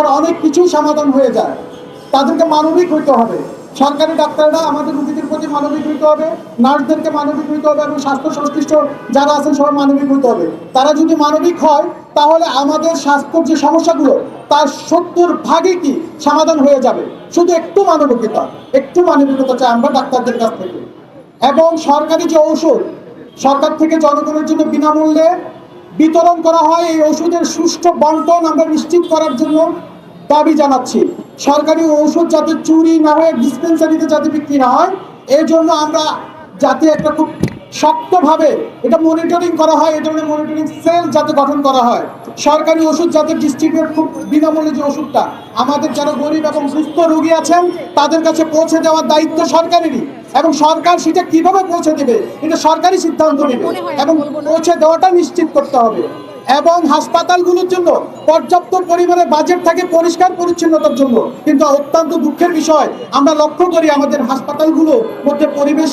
পর অনেক কিছুই সমাধান হয়ে যায়। তাদেরকে মানবিক হইতে হবে। সরকারি ডাক্তাররা আমাদের রোগীদের প্রতি মানবিক হইতে হবে, নার্সদেরকে মানবিক হইতে হবে এবং স্বাস্থ্য সংশ্লিষ্ট যারা আছেন সবাই মানবিক হইতে হবে। তারা যদি মানবিক হয়, তাহলে আমাদের স্বাস্থ্যের যে সমস্যাগুলো, তার সত্তর ভাগে কি সমাধান হয়ে যাবে? শুধু একটু মানবিকতা একটু মানবিকতা চাই আমরা ডাক্তারদের কাছ থেকে। এবং সরকারি যে ঔষধ, সরকার থেকে জনগণের জন্য বিনামূল্যে বিতরণ করা হয়, এই ওষুধের সুষ্ঠু বন্টন আমরা নিশ্চিত করার জন্য দাবি জানাচ্ছি। সরকারি ঔষধ যাতে চুরি না হয়ে ডিসপেন্সারিতে যাতে বিক্রি না হয় এই জন্য আমরা যাতে একটা খুব শক্তভাবে এটা মনিটরিং করা হয় এই ধরনের মনিটরিং সেল যাতে গঠন করা হয়। সরকারি ওষুধ যাতে ডিস্ট্রিবিউট খুব বিনামূল্যে যে ওষুধটা আমাদের যারা গরিব এবং সুস্থ রোগী আছেন তাদের কাছে পৌঁছে দেওয়ার দায়িত্ব সরকারেরই। এবং সরকার সেটা কীভাবে পৌঁছে দেবে এটা সরকারি সিদ্ধান্ত নেবে। এবং পৌঁছে দেওয়াটা নিশ্চিত করতে হবে। এবং হাসপাতালগুলোর জন্য, পর্যাপ্ত পরিমাণে বাজেট থাকে পরিষ্কার পরিচ্ছন্নতার জন্য। কিন্তু অত্যন্ত দুঃখের বিষয়, আমরা লক্ষ্য করি আমাদের হাসপাতালগুলোর মধ্যে পরিবেশ,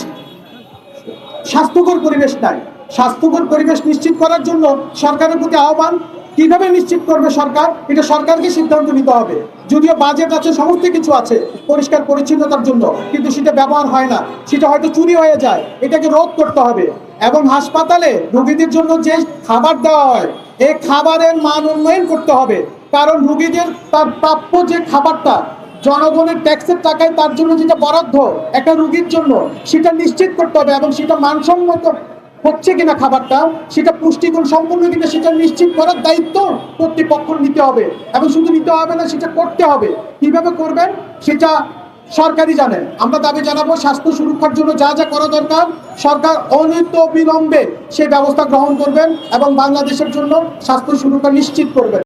স্বাস্থ্যকর পরিবেশ নাই। স্বাস্থ্যকর পরিবেশ নিশ্চিত করার জন্য সরকারের প্রতি আহ্বান, কীভাবে নিশ্চিত করবে সরকার? এটা সরকারকে সিদ্ধান্ত নিতে হবে। যদিও বাজেট আছে, সমস্ত কিছু আছে পরিষ্কার পরিচ্ছন্নতার জন্য, কিন্তু সেটা ব্যবহার হয় না। সেটা হয়তো চুরি হয়ে যায়। এটাকে রোধ করতে হবে। এবং হাসপাতালে রোগীদের জন্য যে খাবার দেওয়া হয় এই খাবারের মান উন্নয়ন করতে হবে। কারণ রুগীদের তার প্রাপ্য যে খাবারটা জনগণের ট্যাক্সের টাকায় তার জন্য যেটা বরাদ্দ একটা রুগীর জন্য, সেটা নিশ্চিত করতে হবে এবং সেটা মানসম্মত হচ্ছে কিনা খাবারটা, সেটা পুষ্টিগুণ সম্পূর্ণ কিনা, সেটা নিশ্চিত করার দায়িত্ব কর্তৃপক্ষ নিতে হবে। এবং শুধু নিতে হবে না, সেটা করতে হবে। কীভাবে করবেন? সেটা সরকারই জানেন আমরা দাবি জানাব, স্বাস্থ্য সুরক্ষার জন্য যা যা করা দরকার, সরকার অনিত বিলম্বে সেই ব্যবস্থা গ্রহণ করবেন এবং বাংলাদেশের জন্য স্বাস্থ্য সুরক্ষা নিশ্চিত করবেন।